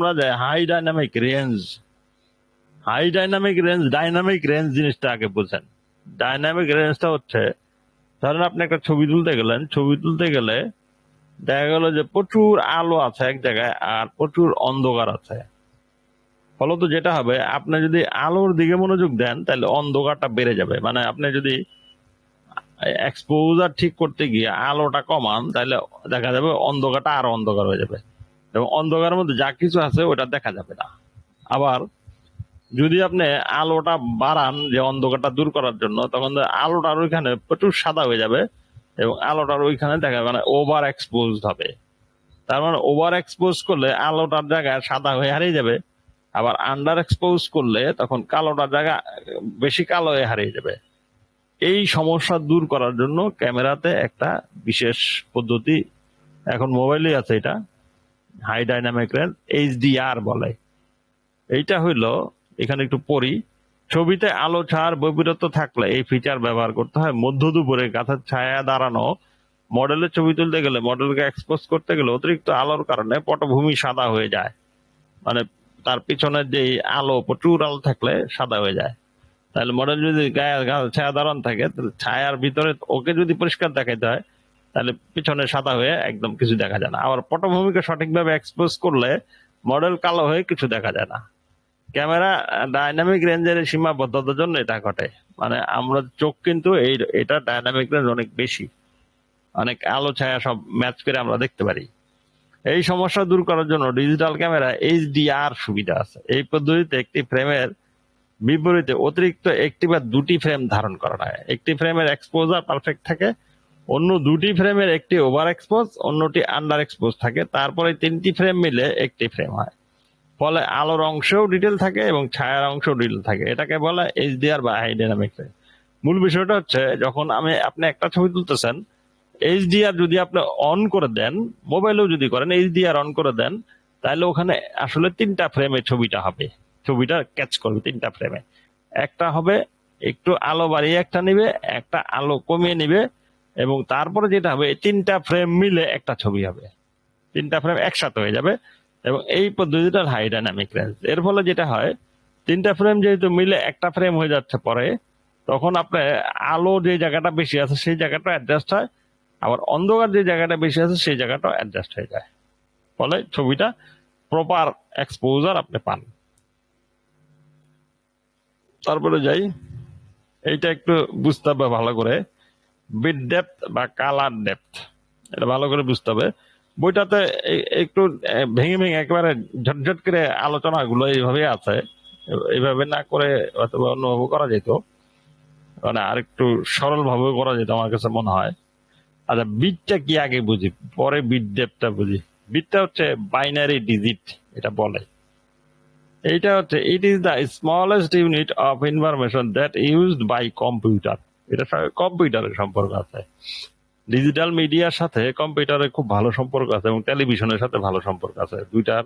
আমরা যে high dynamic range high dynamic range dynamic range জিনিসটা আগে বুঝেন। ডাইনামিক রেঞ্জটা হচ্ছে, ধরেন আপনি একটা ছবি তুলতে গেলেন, ছবি তুলতে গেলে দেখা গেল যে প্রচুর আলো আছে এক জায়গায় আর প্রচুর অন্ধকার আছে। ফলত যেটা হবে, আপনি যদি আলোর দিকে মনোযোগ দেন, তাহলে অন্ধকারটা বেড়ে যাবে। মানে আপনি যদি এক্সপোজার ঠিক করতে গিয়ে আলোটা কমান, তাহলে দেখা যাবে অন্ধকারটা আরও অন্ধকার হয়ে যাবে। এবং অন্ধকারের মধ্যে যা কিছু আছে, ওটা দেখা যাবে না। আবার, যদি আপনি আলোটা বাড়ান, যে অন্ধকারটা দূর করার জন্য, তখন আলোটার ওইখানে প্রচুর সাদা হয়ে যাবে এবং আলোটার ওইখানে দেখা মানে ওভার এক্সপোজ হবে। তার মানে ওভার এক্সপোজ করলে আলোটার জায়গায় সাদা হয়ে হারিয়ে যাবে। আবার আন্ডার এক্সপোজ করলে তখন কালোটার জায়গা বেশি কালো হয়ে হারিয়ে যাবে। এই সমস্যা দূর করার জন্য ক্যামেরাতে একটা বিশেষ পদ্ধতি এখন মোবাইলে আছে এটা। হাই ডাইনামিক রেঞ্জ এইচডিআর বলে। এইটা হইল, এখানে একটু পড়ি, ছবিতে আলো ছাড় বৈপরীত্য থাকলে এই ফিচার ব্যবহার করতে হয়। মধ্য দুপুরে গাছের ছায়া দাঁড়ানো মডেলের ছবি তুলতে গেলে মডেলকে এক্সপোজ করতে গেলে অতিরিক্ত আলোর কারণে পটভূমি সাদা হয়ে যায়। মানে তার পিছনের যে আলো, প্রচুর আলো থাকলে সাদা হয়ে যায়। তাহলে মডেল যদি গায়ে ছায়া দাঁড়ান থাকে, তাহলে ছায়ার ভিতরে ওকে যদি পরিষ্কার দেখাইতে হয় তাহলে পিছনে সাদা হয়ে একদম কিছু দেখা যায় না। আবার পটভূমিকে সঠিকভাবে এক্সপোজ করলে মডেল কালো হয়ে কিছু দেখা যায় না। ক্যামেরা ডাইনামিক রেঞ্জের সীমাবদ্ধতার জন্য এটা ঘটে। মানে আমরা চোখ কিন্তু এই, এটা ডাইনামিক রেঞ্জ অনেক বেশি। অনেক আলো, ছায়া সব ম্যাচ করে আমরা দেখতে পারি। এই সমস্যা দূর করার জন্য ডিজিটাল ক্যামেরা এইচডিআর সুবিধা আছে। এই পদ্ধতিতে একটি ফ্রেমের বিপরীতে অতিরিক্ত একটি বা দুটি ফ্রেম ধারণ করা হয়। একটি ফ্রেমের এক্সপোজার পারফেক্ট থাকে অন্য দুটি ফ্রেমের একটি ওভার এক্সপোজ অন্যটি আন্ডার এক্সপোজ থাকে। তারপরে তিনটি ফ্রেম মিলে একটি ফ্রেম হয়। ফলে আলোর অংশেও ডিটেল থাকে এবং ছায়ার অংশেও ডিটেল থাকে। এটাকে বলে এইচডিআর বা হাই ডাইনামিক মূল বিষয়টা হচ্ছে, যখন আমি আপনি একটা ছবি তুলতেছেন এইচডিআর যদি আপনি অন করে দেন মোবাইলেও যদি করেন এইচডিআর অন করে দেন, তাহলে ওখানে আসলে তিনটা ফ্রেমে ছবিটা হবে। ছবিটা ক্যাচ করবে তিনটা ফ্রেমে একটা হবে একটু আলো বাড়িয়ে একটা নিবে, একটা আলো কমিয়ে নিবে এবং তারপরে যেটা হবে তিনটা ফ্রেম মিলে একটা ছবি হবে। তিনটা ফ্রেম একসাথে হয়ে যাবে এবং এই পদ্ধতিটার হাই ডাইনামিক রেঞ্জ এর ফলে যেটা হয়, তিনটা ফ্রেম যেহেতু মিলে একটা ফ্রেম হয়ে যাচ্ছে পরে, তখন আপনার আলো যে জায়গাটা বেশি আছে, সেই জায়গাটা অ্যাডজাস্ট হয়। আবার অন্ধকার যে জায়গাটা বেশি আছে, সেই জায়গাটা অ্যাডজাস্ট হয়ে যায়। ফলে ছবিটা প্রপার এক্সপোজার আপনি পান। তারপরে যাই, এইটা একটু বুঝতে হবে ভালো করে। বিট ডেপথ বা কালার ডেপথ এটা ভালো করে বুঝতে হবে। বইটাতে একটু ভেঙে ভেঙে একেবারে ঝটঝট করে আলোচনাগুলো এইভাবে আছে। এইভাবে না করে অথবা অন্যভাবে করা যেত। মানে আর একটু সরল ভাবে করা যেত আমার কাছে মনে হয়। আচ্ছা বিটটা কি আগে বুঝি? পরে বিট ডেপটা বুঝি। বিটটা হচ্ছে বাইনারি ডিজিট এটা বলে। এইটা হচ্ছে it is the smallest unit of information that used by computer এটা কম্পিউটারের সম্পর্ক আছে। ডিজিটাল মিডিয়ার সাথে কম্পিউটারের খুব ভালো সম্পর্ক আছে এবং টেলিভিশনের সাথে ভালো সম্পর্ক আছে। দুইটার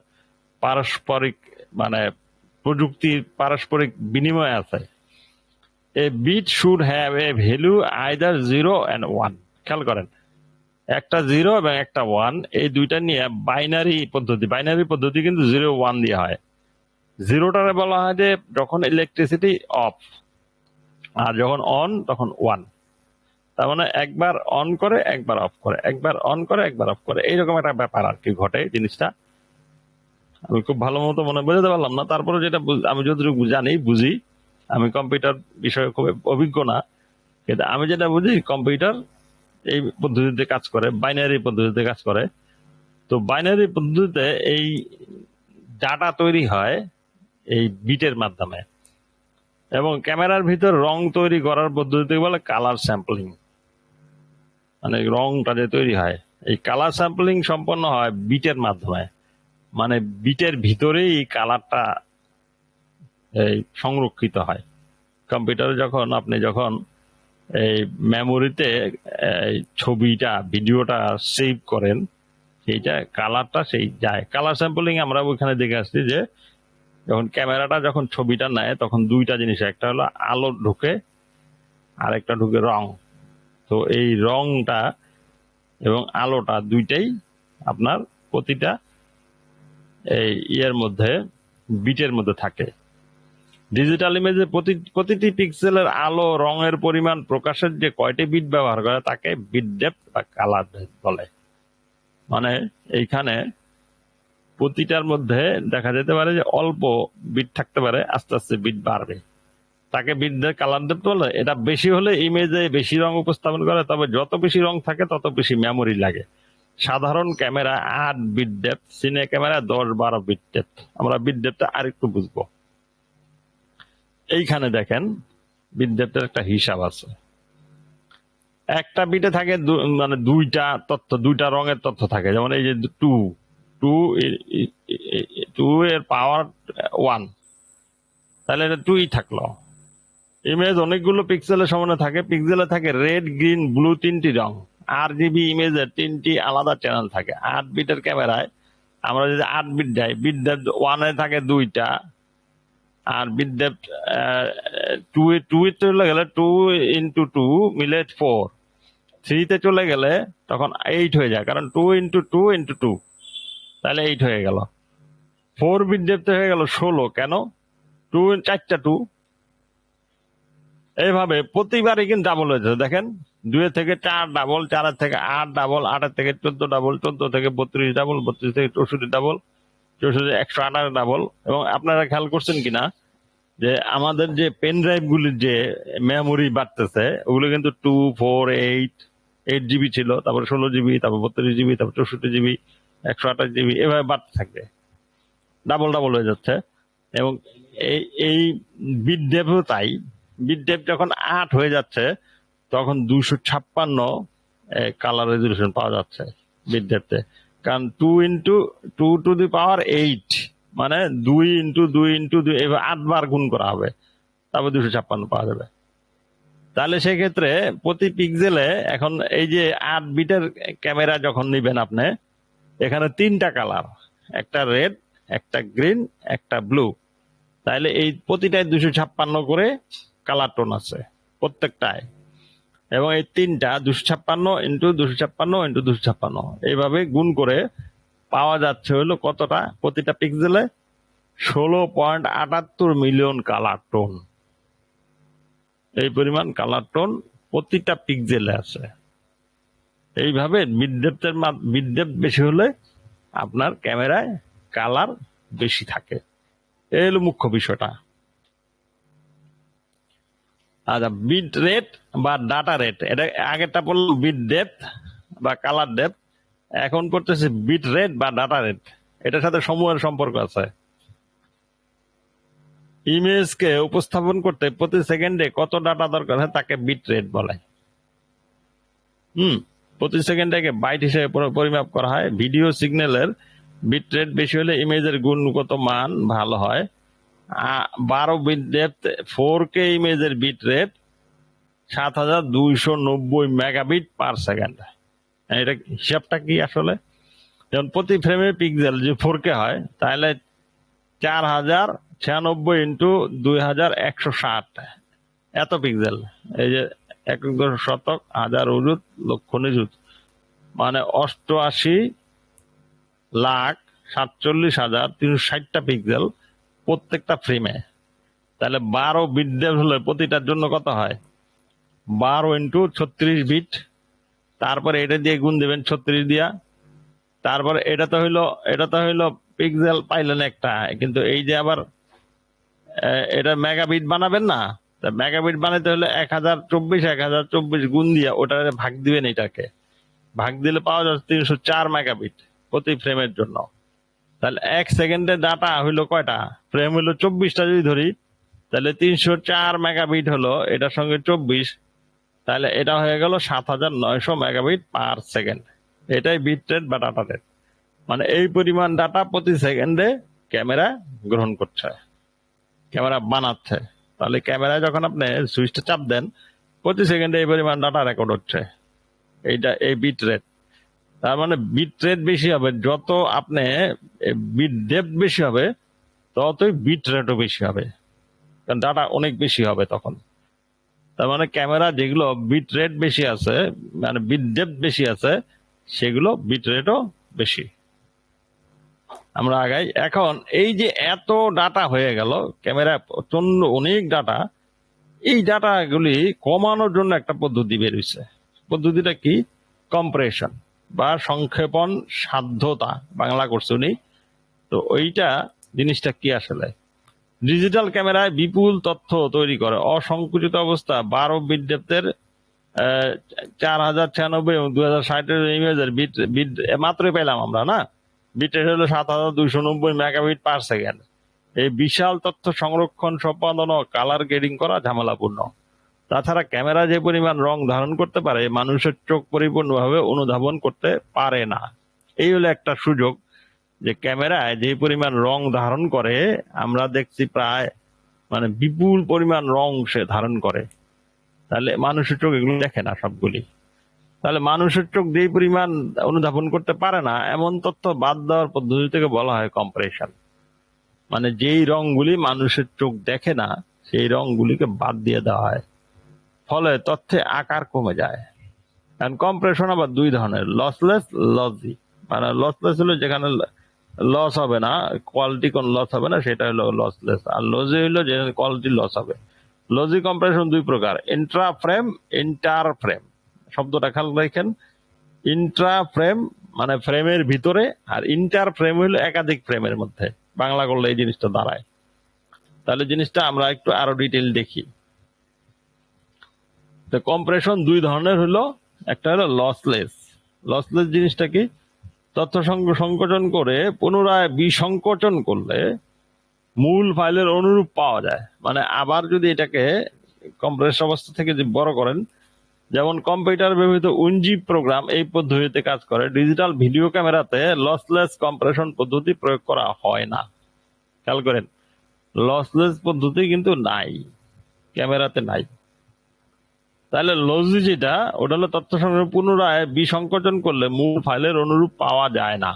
পারস্পরিক মানে প্রযুক্তির পারস্পরিক বিনিময় আছে। A bit should have a value either zero and one খেয়াল করেন, একটা জিরো এবং একটা ওয়ান এই দুইটা নিয়ে বাইনারি পদ্ধতি। বাইনারি পদ্ধতি কিন্তু জিরো ওয়ান দিয়ে হয়। জিরোটারে বলা হয় যে যখন ইলেকট্রিসিটি অফ আর যখন অন তখন ওয়ান তার মানে একবার অন করে, একবার অফ করে। একবার অন করে, একবার অফ করে। এইরকম একটা ব্যাপার আর কি ঘটে জিনিসটা। আমি খুব ভালো মতো মনে, বোঝাতে পারলাম না। তারপরে যেটা আমি যতটুকু জানি, বুঝি। আমি কম্পিউটার বিষয়ে খুব অভিজ্ঞ না। কিন্তু আমি যেটা বুঝি কম্পিউটার এই পদ্ধতিতে কাজ করে বাইনারি পদ্ধতিতে কাজ করে। তো বাইনারি পদ্ধতিতে এই ডাটা তৈরি হয় এই বিটের মাধ্যমে। এবং ক্যামেরার ভিতর রং তৈরি করার পদ্ধতিকে বলে কালার স্যাম্পলিং মানে রংটা যে তৈরি হয়, এই কালার স্যাম্পলিং সম্পন্ন হয় বিটের মাধ্যমে। মানে বিটের ভিতরেই এই কালারটা এই সংরক্ষিত হয়। কম্পিউটারে যখন, আপনি যখন এই মেমোরিতে ছবিটা, ভিডিওটা সেভ করেন, সেইটা কালারটা সেই যায়। কালার স্যাম্পলিং আমরা ওইখানে দেখে আসছি যে যখন ক্যামেরাটা যখন ছবিটা নেয়, তখন দুইটা জিনিস, একটা হলো আলো ঢুকে আর একটা ঢুকে রং। তো এই রংটা এবং আলোটা দুইটাই আপনার প্রতিটা এই ইয়ের মধ্যে, বিটের মধ্যে থাকে। ডিজিটাল ইমেজে প্রতি, প্রতিটি পিক্সেলের আলো, রঙের পরিমাণ, প্রকাশের যে কয়টি বিট ব্যবহার করে, তাকে বিট ডেপ বা কালার বলে। মানে এইখানে প্রতিটার মধ্যে দেখা যেতে পারে যে অল্প বিট থাকতে পারে, আস্তে আস্তে বিট বাড়বে। তাকে বিট দিয়ে কালার ডেপথ বলে এটা বেশি হলে ইমেজে বেশি রং উপস্থাপন করে, তবে যত বেশি রং থাকে তত বেশি মেমোরি লাগে। সাধারণ ক্যামেরা আট বিট ডেপথ সিনে ক্যামেরা দশ বারো বিট ডেপথ আমরা বিট ডেপথটা আরেকটু বুঝব। এইখানে দেখেন বিট একটা হিসাব আছে। একটা বিটে থাকে মানে দুইটা তথ্য, দুইটা রঙের তথ্য থাকে। যেমন এই যে টু টু টু এর পাওয়ার ওয়ান তাহলে এটা টুই থাকল। ইমেজ অনেকগুলো পিক্সেলের সমানে থাকে। পিক্সেলে থাকে রেড গ্রিন ব্লু তিনটি রং। আর জিবি ইমেজের তিনটি আলাদা চ্যানেল থাকে। আট বিটের ক্যামেরায় আমরা যদি আট বিট যাই বিট ডেপথ ওয়ানে থাকে দুইটা। আর বিট ডেপথ টু টু এ চলে গেলে টু ইন্টু টু মিলে ফোর থ্রিতে চলে গেলে তখন এইট হয়ে যায়। কারণ two into two into two তাহলে এইট হয়ে গেল। ফোর বিট হয়ে গেল ষোলো, কেন? টু চারটা টু এইভাবে প্রতিবারই কিন্তু ডাবল হয়েছে, দেখেন? দুই থেকে চার ডাবল চারের থেকে আট ডাবল আটের থেকে চোদ্দ ডাবল চোদ্দ থেকে বত্রিশ ডাবল বত্রিশ থেকে চৌষট্টি ডাবল চৌষট্টি একশো আঠাশ ডাবল এবং আপনারা খেয়াল করছেন কিনা? যে আমাদের যে পেন ড্রাইভ গুলির যে মেমোরি বাড়তেছে, ওগুলো কিন্তু two four eight eight GB ছিল, তারপর ষোলো জিবি তারপর বত্রিশ জিবি তারপর চৌষট্টি জিবি একশো আঠাশ জিবি, এভাবে বাড়তে থাকবে। ডাবল ডাবল হয়ে যাচ্ছে। এবং এই এই বিট তাই। বিট ডেপ যখন আট হয়ে যাচ্ছে, তখন দুশো ছাপ্পান্ন কালার রেজলিউশন পাওয়া যাচ্ছে বিট ডেপতে কারণ two into, two to the power eight মানে দুই ইন্টু দুই ইন্টু, দুই এভাবে আটবার গুণ করা হবে। তারপর দুশো ছাপ্পান্ন পাওয়া যাবে। তাহলে সেক্ষেত্রে প্রতি পিক্সেলে এখন এই যে আট বিটের ক্যামেরা যখন নিবেন আপনি এখানে তিনটা কালার, একটা রেড, একটা গ্রিন, একটা ব্লু। তাহলে এই প্রতিটায় দুশো ছাপ্পান্ন করে কালার টোন আছে, প্রত্যেকটায়। এবং এই তিনটা দুশো ছাপ্পান্ন ইন্টু দুশো ছাপ্পান্ন ইন্টু দুশো ছাপ্পান্ন। এইভাবে গুণ করে পাওয়া যাচ্ছে হলো কতটা? প্রতিটা পিক্সেলে ষোলো পয়েন্ট আটাত্তর মিলিয়ন কালার টোন। এই পরিমাণ কালার টোন প্রতিটা পিক্সেলে আছে। এইভাবে বিদ্যুতের বিদ্যুৎ বেশি হলে আপনার ক্যামেরায় কালার বেশি থাকে। এই হলো মুখ্য বিষয়টা। আচ্ছা বিট রেট বা ডাটা রেট, এটা আগেরটা বলল বিট ডেপথ বা কালার ডেপথ এখন করতেছে বিট রেট বা ডাটা রেট। এটার সাথে সমূহের সম্পর্ক আছে। ইমেজকে উপস্থাপন করতে প্রতি সেকেন্ডে কত ডাটা দরকার হয় তাকে বিট রেট বলে। হুম। প্রতি সেকেন্ডে বাইট হিসেবে পরিমাপ করা হয়। ভিডিও সিগন্যালের বিট রেট বেশি হলে ইমেজের গুণগত মান ভালো হয়। বারো বিট ডেপথ ফোর কে ইমেজের বিট রেট সাত হাজার দুইশো নব্বই মেগাবিট পার সেকেন্ড। এটা হিসাবটা কি আসলে? যেমন প্রতি ফ্রেমে পিক্সেল যে ফোর কে হয়, তাহলে চার হাজার ছিয়ানব্বই ইন্টু দুই হাজার একশো ষাট। এত পিক্সেল এই যে এক শতক হাজার উজুত লক্ষ নিযুত। মানে অষ্টআশি লাখ সাতচল্লিশ হাজার তিনশো ষাটটা পিক্সেল প্রত্যেকটা ফ্রেমে তাহলে বারো বিট ডেপ হলে প্রতিটার জন্য কত হয়? বারো ইন্টু ছত্রিশ বিট তারপরে এটা দিয়ে গুণ দেবেন ছত্রিশ দিয়া। তারপরে এটা তো হইল, এটা তো হইল পিক্সেল পাইলেন একটা। কিন্তু এই যে আবার এটা মেগাবিট বানাবেন না? তা মেগাবিট বানাইতে হলে এক হাজার চব্বিশ, এক হাজার চব্বিশ গুণ দিয়া ওটা ভাগ দিবেন এটাকে। ভাগ দিলে পাওয়া যাচ্ছে তিনশো চার মেগাবিট প্রতি ফ্রেমের জন্য। তাহলে এক সেকেন্ডে ডাটা হইল কয়টা? ফ্রেম হইল চব্বিশটা যদি ধরি, তাহলে তিনশো চার মেগাবিট হলো এটার সঙ্গে চব্বিশ। তাহলে এটা হয়ে গেল সাত হাজার নয়শো মেগাবিট পার সেকেন্ড। এটাই বিট বা ডাটা রেট। মানে এই পরিমাণ ডাটা প্রতি সেকেন্ডে ক্যামেরা গ্রহণ করছে, ক্যামেরা বানাচ্ছে। তাহলে ক্যামেরায় যখন আপনি সুইচটা চাপ দেন, প্রতি সেকেন্ডে এই পরিমাণ ডাটা রেকর্ড হচ্ছে। এইটা, এই বিট রেট তার মানে বিট রেট বেশি হবে, যত আপনি বিট ডেপ বেশি হবে, ততই বিট রেটও বেশি হবে। কারণ ডাটা অনেক বেশি হবে তখন। তার মানে ক্যামেরা যেগুলো বিট রেট বেশি আছে মানে বিট ডেপ বেশি আছে, সেগুলো বিট রেটও বেশি। আমরা আগাই। এখন এই যে এত ডাটা হয়ে গেল, ক্যামেরা প্রচণ্ড অনেক ডাটা এই ডাটাগুলি কমানোর জন্য একটা পদ্ধতি বেরিয়েছে পদ্ধতিটা কি? কম্প্রেশন বা সংক্ষেপণ সাধ্যতা, বাংলা করছে উনি। তো ওইটা জিনিসটা কি আসলে? ডিজিটাল ক্যামেরায় বিপুল তথ্য তৈরি করে। অসংকুচিত অবস্থা, বারো বিট চার হাজার ছিয়ানব্বই এবং দুই হাজার ষাটের ইমেজের বিট বিট মাত্রই পেলাম আমরা, না? বিট রেট হলো সাত হাজার দুইশো নব্বই মেগাবিট পার সেকেন্ড। এই বিশাল তথ্য সংরক্ষণ, সম্পাদন ও কালার গ্রেডিং করা ঝামেলাপূর্ণ। তাছাড়া ক্যামেরা যে পরিমাণ রং ধারণ করতে পারে, মানুষের চোখ পরিপূর্ণভাবে অনুধাবন করতে পারে না। এই হলো একটা সুযোগ যে ক্যামেরায় যে পরিমাণ রং ধারণ করে, আমরা দেখছি প্রায় মানে বিপুল পরিমাণ রং সে ধারণ করে। তাহলে মানুষের চোখ এগুলো দেখে না সবগুলি। তাহলে মানুষের চোখ যেই পরিমাণ অনুধাবন করতে পারে না, এমন তথ্য বাদ দেওয়ার পদ্ধতি থেকে বলা হয় কম্প্রেশন মানে যেই রংগুলি মানুষের চোখ দেখে না, সেই রংগুলিকে বাদ দিয়ে দেওয়া হয়। ফলে তথ্যে আকার কমে যায়। কারণ কম্প্রেশন আবার দুই ধরনের লসলেস লজি মানে লসলেস হলো যেখানে লস হবে না কোয়ালিটি কোন লস হবে না, সেটা হলো লসলেস আর লজি হলো যে কোয়ালিটি লস হবে। লজি কম্প্রেশন দুই প্রকার ইন্ট্রা ফ্রেম ইন্টার ফ্রেম শব্দটা খেয়াল রাখেন। ইন্ট্রা ফ্রেম মানে ফ্রেমের ভিতরে, আর ইন্টার ফ্রেম হলো একাধিক ফ্রেমের মধ্যে। বাংলা করলে এই জিনিসটা দাঁড়ায়। তাহলে জিনিসটা আমরা একটু আরও ডিটেল দেখি। তো কম্প্রেশন দুই ধরনের হলো। একটা হলো লসলেস লসলেস জিনিসটা কি? তথ্য সংক- সংকোচন করে পুনরায় বিসংকোচন করলে মূল ফাইলের অনুরূপ পাওয়া যায়। মানে আবার যদি এটাকে কম্প্রেস অবস্থা থেকে যে বড় করেন যেমন কম্পিউটার ব্যবহৃত উনজি প্রোগ্রাম এই পদ্ধতিতে কাজ করে, ডিজিটাল ভিডিও ক্যামেরাতে লসলেস কম্প্রেশন পদ্ধতি প্রয়োগ করা হয় না। খেয়াল করেন লসলেস পদ্ধতি কিন্তু নাই, ক্যামেরাতে নাই। তাহলে লজি যেটা, ওটা হলো তথ্য সংগ্রহ পুনরায় বিসংকোচন করলে মূল ফাইলের অনুরূপ পাওয়া যায় না।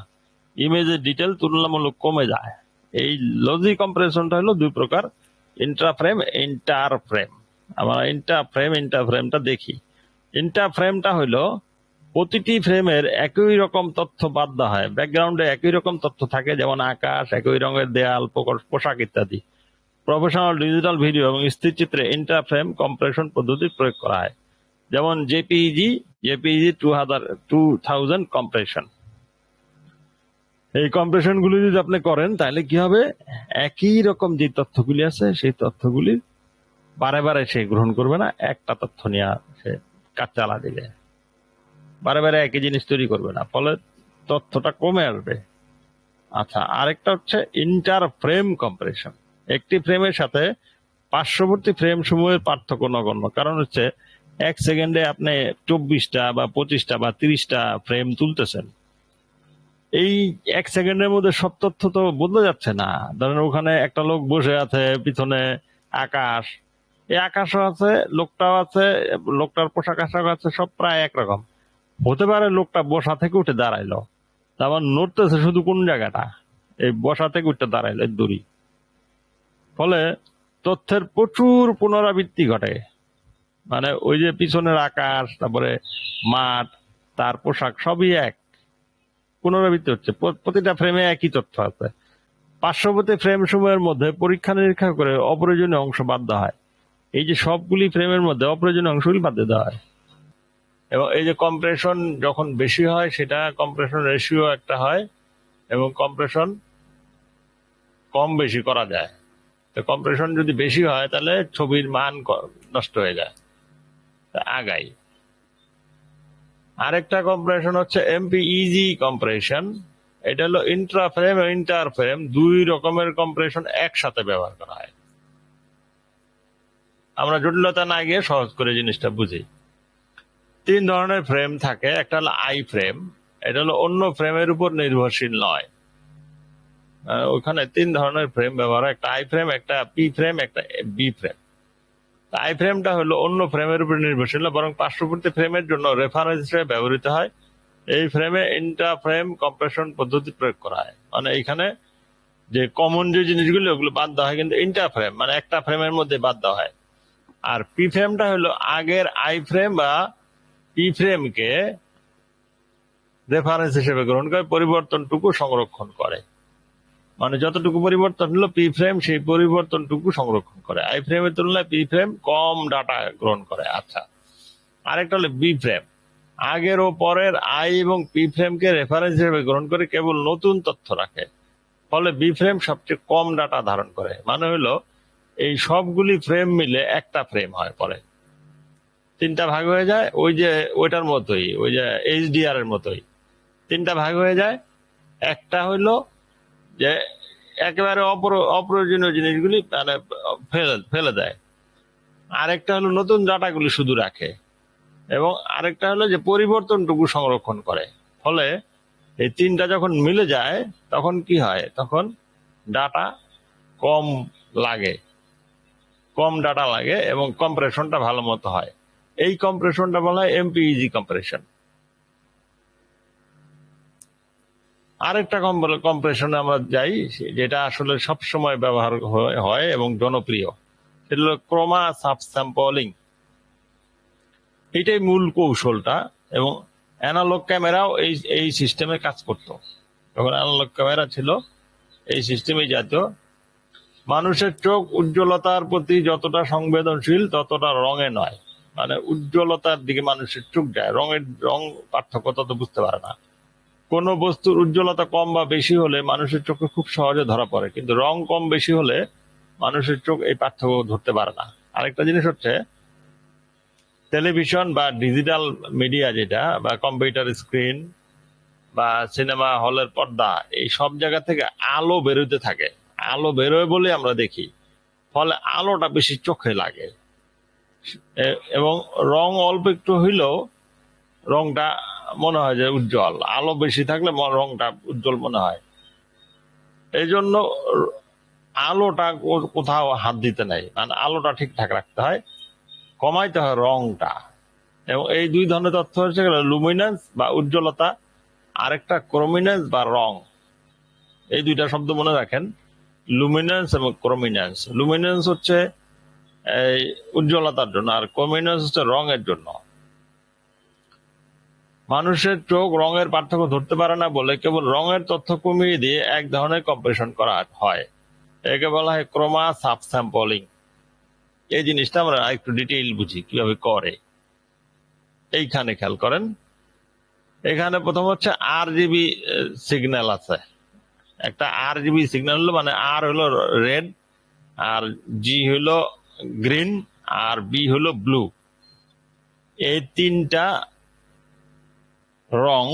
ইমেজের ডিটেল তুলনামূলক কমে যায়। এই লজি কম্প্রেশনটা হলো দুই প্রকার ইন্ট্রা ফ্রেম ইন্টার ফ্রেম আমরা ইন্টার ফ্রেম ইন্টার ফ্রেমটা দেখি। ইন্টার ফ্রেমটা হলো প্রতিটি ফ্রেমের একই রকম তথ্য বাদ দেওয়া হয়। ব্যাকগ্রাউন্ডে একই রকম তথ্য থাকে, যেমন আকাশ, একই রঙের দেয়াল পোশাক ইত্যাদি। প্রফেশনাল ডিজিটাল ভিডিও এবং স্থির চিত্রে ইন্টার ফ্রেম কম্প্রেশন পদ্ধতি প্রয়োগ করা হয়। যেমন জেপিইজি জেপিইজি টু হাজার টু থাউজেন্ড কম্প্রেশন এই কম্প্রেশন গুলি যদি আপনি করেন, তাহলে কি হবে? একই রকম যে তথ্যগুলি আছে, সেই তথ্যগুলি বারে বারে সে গ্রহণ করবে না, একটা তথ্য নিয়ে সে চালা দিবে বারে বারে একই জিনিস তৈরি করবে না, ফলে তথ্যটা কমে আসবে। আচ্ছা আরেকটা হচ্ছে ইন্টার ফ্রেম কম্প্রেশন একটি ফ্রেমের সাথে পার্শ্ববর্তী ফ্রেম সমূহের পার্থক্য নগণ্য। কারণ হচ্ছে এক সেকেন্ডে আপনি চব্বিশটা বা পঁচিশটা বা তিরিশটা ফ্রেম তুলতেছেন। এই এক সেকেন্ডের মধ্যে সব তথ্য তো বদলে যাচ্ছে না। ধরেন ওখানে একটা লোক বসে আছে, পিছনে আকাশ এই আকাশও আছে, লোকটাও আছে, লোকটার পোশাক আশাক আছে, সব প্রায় একরকম। হতে পারে লোকটা বসা থেকে উঠে দাঁড়াইলো। তারপর নড়তেছে শুধু কোন জায়গাটা? এই বসা থেকে উঠে দাঁড়াইলো দড়ি। ফলে তথ্যের প্রচুর পুনরাবৃত্তি ঘটে। মানে ওই যে পিছনের আকাশ, তারপরে মাঠ, তার পোশাক, সবই এক। পুনরাবৃত্তি হচ্ছে। প্রতিটা ফ্রেমে একই তথ্য আছে। পার্শ্ববর্তী ফ্রেম সময়ের মধ্যে পরীক্ষা নিরীক্ষা করে অপ্রয়োজনীয় অংশ দেওয়া হয়। এই যে সবগুলি ফ্রেমের মধ্যে অপ্রয়োজনীয় অংশগুলি বাদ দেওয়া হয়। এবং এই যে কম্প্রেশন যখন বেশি হয়, সেটা কম্প্রেশন রেশিও একটা হয় এবং কম্প্রেশন কম বেশি করা যায়। তো কম্প্রেশন যদি বেশি হয়, তাহলে ছবির মান নষ্ট হয়ে যায়। আগাই। আরেকটা কম্প্রেশন হচ্ছে এমপি ইজি কম্প্রেশন। এটা হলো ইন্ট্রা ফ্রেম ইন্টার ফ্রেম দুই রকমের কম্প্রেশন একসাথে ব্যবহার করা হয়। আমরা জটিলতা না গিয়ে সহজ করে জিনিসটা বুঝি। তিন ধরনের ফ্রেম থাকে, একটা হলো আই ফ্রেম এটা হলো অন্য ফ্রেমের উপর নির্ভরশীল নয়। ওখানে তিন ধরনের ফ্রেম ব্যবহার হয়, একটা আই ফ্রেম একটা পি ফ্রেম একটা বি ফ্রেম আই ফ্রেমটা হলো অন্য ফ্রেমের উপর নির্ভরশীল না, বরং পার্শ্ববর্তী ফ্রেমের জন্য রেফারেন্স হিসেবে ব্যবহৃত হয়। এই ফ্রেমে ইন্টার ফ্রেম কম্প্রেশন পদ্ধতি প্রয়োগ করা হয়। মানে এখানে যে কমন যে জিনিসগুলো, ওগুলো বাদ দেওয়া হয়, কিন্তু ইন্টার ফ্রেম মানে একটা ফ্রেমের মধ্যে বাদ দেওয়া হয়। আর পি ফ্রেমটা হলো আগের আই ফ্রেম বা পি ফ্রেমকে রেফারেন্স হিসেবে গ্রহণ করে পরিবর্তনটুকু সংরক্ষণ করে। মানে যতটুকু পরিবর্তন হলো পি ফ্রেম সেই পরিবর্তনটুকু সংরক্ষণ করে। আই ফ্রেমের তুলনায় পি ফ্রেম কম ডাটা গ্রহণ করে। আচ্ছা আরেকটা হলো বি ফ্রেম আগের ও পরের আই এবং পি ফ্রেমকে রেফারেন্স হিসেবে গ্রহণ করে কেবল নতুন তথ্য রাখে। ফলে বি ফ্রেম সবচেয়ে কম ডাটা ধারণ করে। মানে হলো এই সবগুলি ফ্রেম মিলে একটা ফ্রেম হয় পরে। তিনটা ভাগ হয়ে যায়, ওই যে ওইটার মতোই, ওই যে এইচডিআর এর মতোই। তিনটা ভাগ হয়ে যায়, একটা হইল যে একেবারে অপ্র- অপ্রয়োজনীয় জিনিসগুলি মানে ফেলে ফেলে দেয়। আরেকটা হলো নতুন ডাটাগুলি শুধু রাখে এবং আরেকটা হলো যে পরিবর্তনটুকু সংরক্ষণ করে। ফলে এই তিনটা যখন মিলে যায়, তখন কি হয়? তখন ডাটা কম লাগে। কম ডাটা লাগে এবং কম্প্রেশনটা ভালো মতো হয়। এই কম্প্রেশনটা বলা হয় এমপিইজি কম্প্রেশন। আরেকটা কম্প্রেশনে আমরা যাই, যেটা আসলে সব সময় ব্যবহার হয়- হয় এবং জনপ্রিয়। সেটা হলো ক্রোমা সাবস্যাম্পলিং। এটাই মূল কৌশলটা এবং অ্যানালগ ক্যামেরাও এই এই সিস্টেমে কাজ করতো। যখন অ্যানালগ ক্যামেরা ছিল, এই সিস্টেমে জাতীয় মানুষের চোখ উজ্জ্বলতার প্রতি যতটা সংবেদনশীল, ততটা রঙে নয়। মানে উজ্জ্বলতার দিকে মানুষের চোখ যায়। রঙের রং পার্থক্য তত বুঝতে পারে না। কোন বস্তুর উজ্জ্বলতা কম বা বেশি হলে মানুষের চোখে খুব সহজে ধরা পড়ে। কিন্তু রং কম বেশি হলে মানুষের চোখ এই পার্থক্য ধরতে পারে না। আরেকটা জিনিস হচ্ছে, টেলিভিশন বা ডিজিটাল মিডিয়া যেটা, বা কম্পিউটার স্ক্রিন বা সিনেমা হলের পর্দা, এই সব জায়গা থেকে আলো বেরোতে থাকে। আলো বেরোয় বলে আমরা দেখি। ফলে আলোটা বেশি চোখে লাগে। এবং রং অল্প একটু হইলেও রংটা মনে হয় যে উজ্জ্বল। আলো বেশি থাকলে রংটা উজ্জ্বল মনে হয়। এই জন্য আলোটা কোথাও হাত দিতে নেই। মানে আলোটা ঠিকঠাক রাখতে হয়, কমাইতে হয় রংটা। এবং এই দুই ধরনের তথ্য হচ্ছে লুমিনেন্স বা উজ্জ্বলতা, আরেকটা ক্রোমিনেন্স বা রং। এই দুইটা শব্দ মনে রাখেন। লুমিনেন্স এবং ক্রোমিনেন্স লুমিনেন্স হচ্ছে, এই, উজ্জ্বলতার জন্য, আর ক্রোমিনেন্স হচ্ছে রঙের জন্য। মানুষের চোখ রঙের পার্থক্য ধরতে পারে না বলে কেবল রঙের তথ্য কমিয়ে দিয়ে এক ধরনের কম্প্রেশন করা হয়। একে বলা হয় ক্রোমা সাবস্যাম্পলিং এই জিনিসটা আমরা একটু ডিটেইল বুঝি, কীভাবে করে। এইখানে খেয়াল করেন। এখানে প্রথম হচ্ছে আর জিবি সিগন্যাল আছে। একটা আর জিবি সিগন্যাল হলো মানে আর হলো রেড আর জি হলো গ্রিন আর বি হলো ব্লু এই তিনটা রং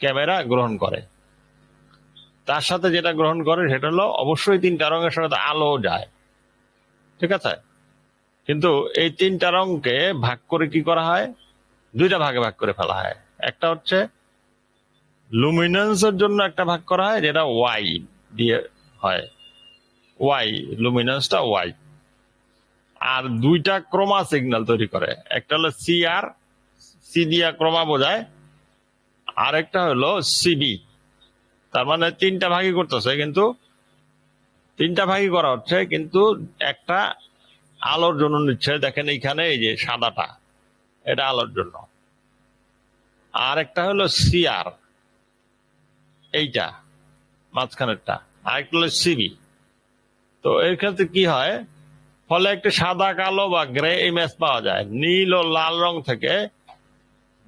ক্যামেরা গ্রহণ করে। তার সাথে যেটা গ্রহণ করে সেটা হলো অবশ্যই তিনটা রঙের সাথে আলো যায়। ঠিক আছে? কিন্তু এই তিনটা রঙকে ভাগ করে কি করা হয়? দুইটা ভাগে ভাগ করে ফেলা হয়। একটা হচ্ছে লুমিনেন্সের জন্য একটা ভাগ করা হয়, যেটা ওয়াই দিয়ে হয়। ওয়াই লুমিনেন্সটা ওয়াই আর দুইটা ক্রোমা সিগন্যাল তৈরি করে। একটা হলো সি আর সি দিয়া ক্রমা বোঝায়, আরেকটা হলো সিবি তার মানে তিনটা ভাগই করতেছে, কিন্তু তিনটা ভাগই করা হচ্ছে, কিন্তু একটা আলোর জন্য নিচ্ছে। দেখেন এইখানে এই যে সাদাটা, এটা আলোর জন্য। আর একটা হলো সিআর এইটা, মাঝখানেরটা। আরেকটা হলো সিবি। তো এর ক্ষেত্রে কি হয়, ফলে একটা সাদা, কালো বা গ্রে ইমেজ পাওয়া যায়। নীল ও লাল রং থেকে,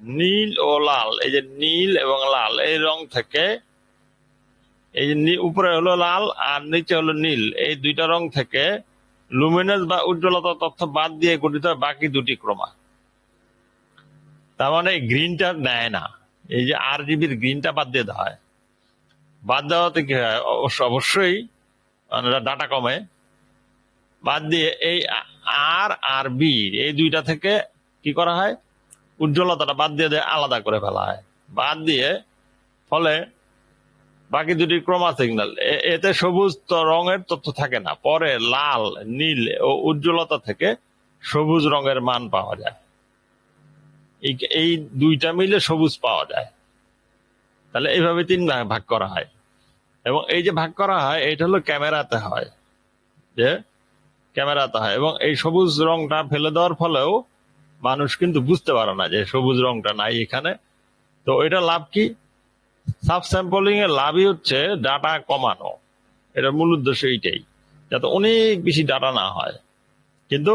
নীল ও লাল, এই যে নীল এবং লাল, এই রং থেকে, এই যে উপরে হলো লাল আর নিচে হলো নীল, এই দুইটা রং থেকে লুমিনাস বা উজ্জ্বলতা তথ্য বাদ দিয়ে গঠিত বাকি দুটি ক্রমা। তার মানে গ্রিনটা নেয় না। এই যে আর জিবির গ্রিনটা বাদ দিয়ে দেওয়া হয়। বাদ দেওয়াতে কি হয়? অবশ্য, অবশ্যই ডাটা কমে। বাদ দিয়ে এই আর আর বি, এই দুইটা থেকে কি করা হয়? উজ্জ্বলতাটা বাদ দিয়ে আলাদা করে ফেলা হয়। বাদ দিয়ে, ফলে বাকি দুটি ক্রমা সিগন্যাল এতে সবুজ তো, রঙের তথ্য থাকে না। পরে লাল, নীল ও উজ্জ্বলতা থেকে সবুজ রঙের মান পাওয়া যায়। এই এই দুইটা মিলে সবুজ পাওয়া যায়। তাহলে এইভাবে তিন ভাগ করা হয়। এবং এই যে ভাগ করা হয় এটা হলো ক্যামেরাতে হয়, যে ক্যামেরাতে হয়। এবং এই সবুজ রংটা ফেলে দেওয়ার ফলেও মানুষ কিন্তু বুঝতে পারে না যে সবুজ রংটা নাই এখানে। তো এটা লাভ কি? সাব স্যাম্পলিং এর লাভই হচ্ছে ডাটা কমানো। এটার মূল উদ্দেশ্য এইটাই, যাতে অনেক বেশি ডাটা না হয়। কিন্তু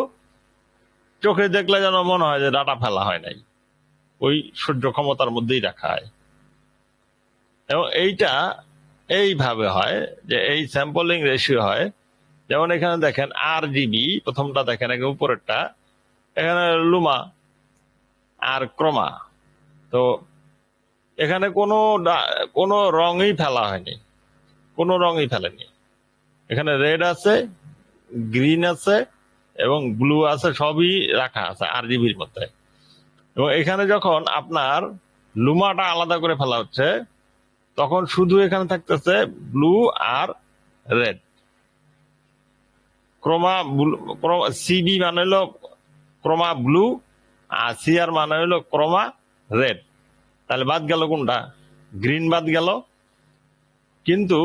চোখে দেখলে যেন মনে হয় যে ডাটা ফেলা হয় নাই, ওই সহ্য ক্ষমতার মধ্যেই রাখা হয়। এবং এইটা এইভাবে হয় যে এই স্যাম্পলিং রেশিও হয়। যেমন এখানে দেখেন আর জিবি প্রথমটা দেখেন একে উপরেরটা। এখানে লুমা আর ক্রমা। তো এখানে কোনো কোনো রঙই ফেলা হয়নি। কোনো রঙই ফেলেনি। এখানে রেড আছে গ্রিন আছে এবং ব্লু আছে, সবই রাখা আছে আর জিবির মধ্যে। এবং এখানে যখন আপনার লুমাটা আলাদা করে ফেলা হচ্ছে তখন শুধু এখানে থাকতেছে ব্লু আর রেড ক্রোমা সিবি মানে হলো ক্রোমা ব্লু আর সিআর মানে হলো ক্রোমা রেড তাহলে বাদ গেল কোনটা? গ্রিন বাদ গেল। কিন্তু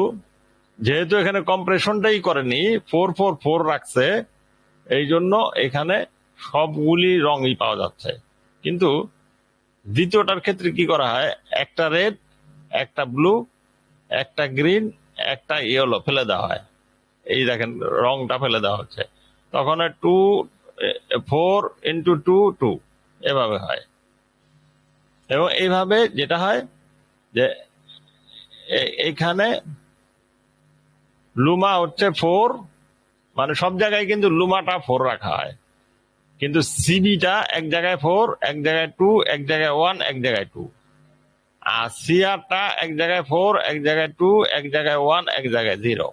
যেহেতু এখানে কম্প্রেশনটাই করেনি ফোর ফোর ফোর রাখছে, এই জন্য এখানে সবগুলি রঙই পাওয়া যাচ্ছে। কিন্তু দ্বিতীয়টার ক্ষেত্রে কি করা হয়? একটা রেড একটা ব্লু একটা গ্রিন একটা ইয়েলো ফেলে দেওয়া হয়। এই দেখেন, রংটা ফেলে দেওয়া হচ্ছে। তখন two four into two two এভাবে হয়। এবং এইভাবে যেটা হয় যে, এ- এখানে লুমা হচ্ছে ফোর মানে সব জায়গায় কিন্তু লুমাটা ফোর রাখা হয়। কিন্তু সিবিটা এক জায়গায় ফোর এক জায়গায় টু এক জায়গায় ওয়ান এক জায়গায় টু আর সিআরটা এক জায়গায় ফোর, এক জায়গায় টু, এক জায়গায় ওয়ান, এক জায়গায় জিরো।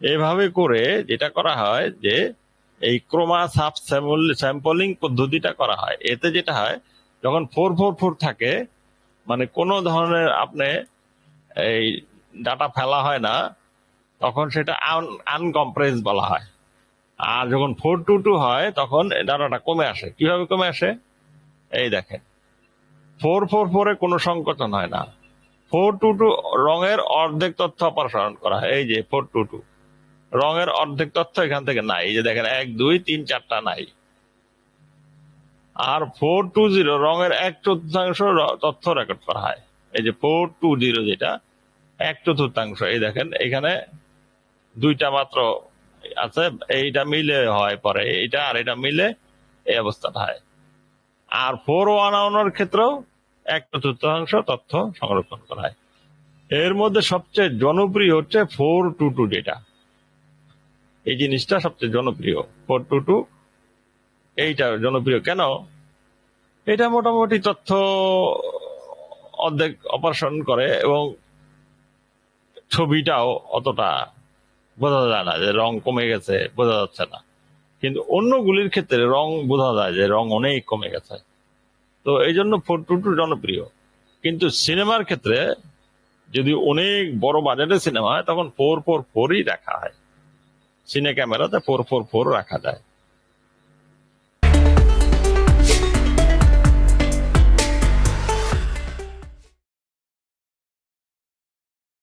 এভাবে করে যেটা করা হয় যে এই ক্রোমা সাব স্যাম্পলিং পদ্ধতিটা করা হয়। এতে যেটা হয়, যখন ফোর ফোর ফোর থাকে মানে কোনো ধরনের আপনি এই ডাটা ফেলা হয় না, তখন সেটা আনকম্প্রেস বলা হয়। আর যখন ফোর, টু টু হয়, তখন ডাটাটা কমে আসে। কীভাবে কমে আসে? এই দেখেন। ফোর ফোর ফোরে কোনো সংকোচন হয় না। ফোর টু টু রঙের অর্ধেক তথ্য অপসারণ করা হয়। এই যে ফোর টু টু। রঙের অর্ধেক তথ্য এখান থেকে নাই। যে দেখেন, এক, দুই, তিন, চারটা নাই। আর ফোর টু জিরো রঙের এক চতুর্থাংশ তথ্য রেকর্ড করা হয়। এই যে ফোর টু জিরো যেটা, এক চতুর্থাংশ। এই দেখেন, এখানে দুইটা মাত্র আছে। এইটা মিলে হয় পরে। এইটা আর এটা মিলে এই অবস্থাটা হয়। আর ফোর ওয়ান ওয়ানের ক্ষেত্রেও এক চতুর্থাংশ তথ্য সংরক্ষণ করা হয়। এর মধ্যে সবচেয়ে জনপ্রিয় হচ্ছে ফোর টু টু ডেটা। এই জিনিসটা সবচেয়ে জনপ্রিয়। ফোর টু টু, এইটা জনপ্রিয়। কেন? এটা মোটামুটি তথ্য অর্ধেক অপারেশন করে এবং ছবিটাও অতটা বোঝা যায় না যে রং কমে গেছে, বোঝা যাচ্ছে না। কিন্তু অন্যগুলির ক্ষেত্রে রং বোঝা যায় যে রং অনেক কমে গেছে। তো এই জন্য ফোর টু টু জনপ্রিয়। কিন্তু সিনেমার ক্ষেত্রে যদি অনেক বড় বাজেটের সিনেমা হয়, তখন ফোর ফোর ফোরই রাখা হয়। সিনে ক্যামেরাতে ফোর ফোর ফোর রাখা যায়।